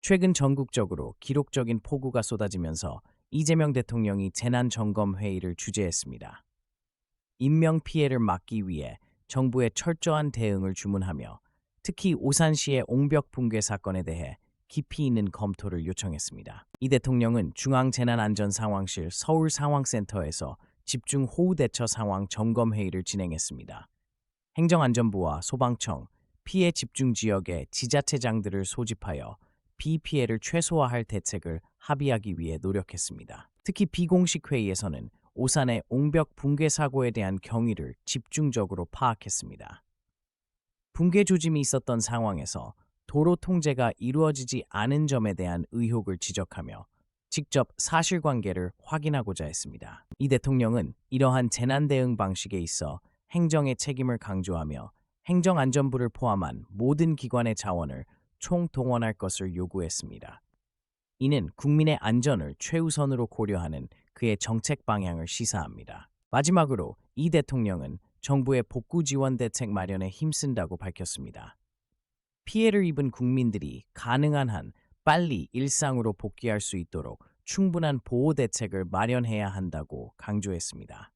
최근 전국적으로 기록적인 폭우가 쏟아지면서 이재명 대통령이 재난점검회의를 주재했습니다. 인명 피해를 막기 위해 정부의 철저한 대응을 주문하며 특히 오산시의 옹벽 붕괴 사건에 대해 깊이 있는 검토를 요청했습니다. 이 대통령은 중앙재난안전상황실 서울상황센터에서 집중 호우 대처 상황 점검 회의를 진행했습니다. 행정안전부와 소방청, 피해 집중 지역의 지자체장들을 소집하여 비 피해를 최소화할 대책을 합의하기 위해 노력했습니다. 특히 비공식 회의에서는 오산의 옹벽 붕괴 사고에 대한 경위를 집중적으로 파악했습니다. 붕괴 조짐이 있었던 상황에서 도로 통제가 이루어지지 않은 점에 대한 의혹을 지적하며 직접 사실관계를 확인하고자 했습니다. 이 대통령은 이러한 재난 대응 방식에 있어 행정의 책임을 강조하며 행정안전부를 포함한 모든 기관의 자원을 총동원할 것을 요구했습니다. 이는 국민의 안전을 최우선으로 고려하는 그의 정책 방향을 시사합니다. 마지막으로 이 대통령은 정부의 복구 지원 대책 마련에 힘쓴다고 밝혔습니다. 피해를 입은 국민들이 가능한 한 빨리 일상으로 복귀할 수 있도록 충분한 보호 대책을 마련해야 한다고 강조했습니다.